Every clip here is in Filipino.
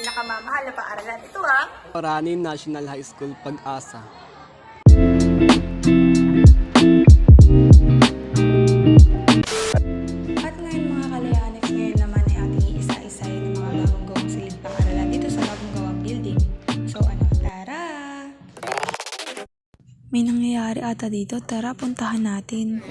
pinakamamahal na paaralan. Ito ah. Paranin National High School, Pag-asa. At ngayon mga kalayanix, ngayon naman ay ating iisa-isahin ng mga bagong gawang silid paaralan dito sa bagong gawang building. So ano, tara! May nangyayari ata dito, tara puntahan natin.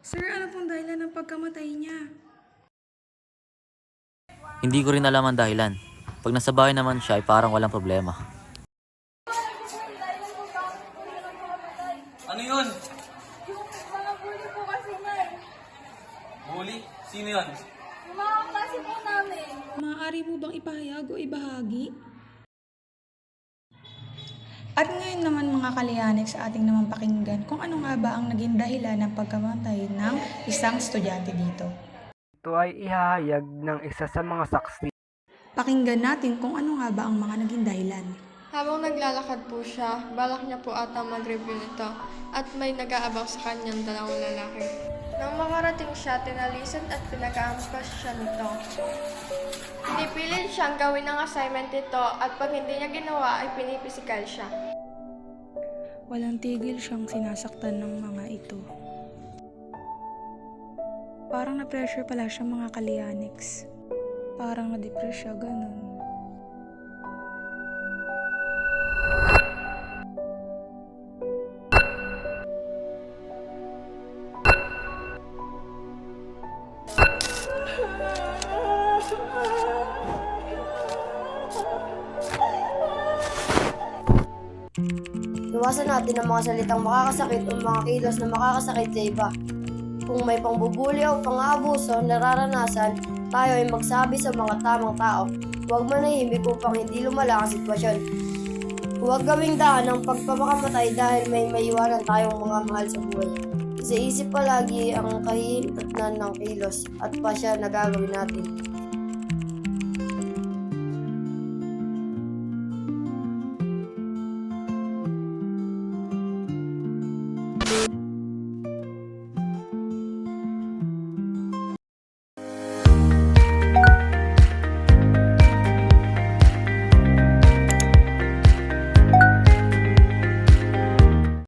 Sir, ano pong dahilan ng pagkamatay niya? Hindi ko rin alam ang dahilan. Pag nasa bahay naman siya ay parang walang problema. Ano yun? Mga bully po kasi na eh. Bully? Sino yun? Yung mga klase po namin. Maaari mo bang ipahayag o ibahagi? At ngayon naman mga kaliyanik sa ating naman pakinggan kung ano nga ba ang naging dahilan ng pagkamatay ng isang estudyante dito. Ito ay ihahayag ng isa sa mga saksi. Pakinggan natin kung ano nga ba ang mga naging dahilan. Habang naglalakad po siya, balak niya po ata mag-review nito at may nag-aabang sa kanyang dalawang lalaki. Nang makarating siya, tinalisan at pinag-aampas siya nito. Pinipilit siyang gawin ang assignment nito at pag hindi niya ginawa ay pinipisikal siya. Walang tigil siyang sinasaktan ng mga ito. Parang na-pressure pala siya mga kaliyanix. Parang na-depress siya, ganun. Iwasan natin ang mga salitang makakasakit o mga kilos na makakasakit sa iba. Kung may pangbubuli o pang-aabuso nararanasan, tayo ay magsabi sa mga tamang tao. Huwag manahimik upang hindi lumala ang sitwasyon. Huwag gawing daan ang pagpapakamatay dahil may maiwanan tayong mga mahal sa buhay. Isa-isip palagi ang kahihinatnan ng kilos at pasya na gagawin natin.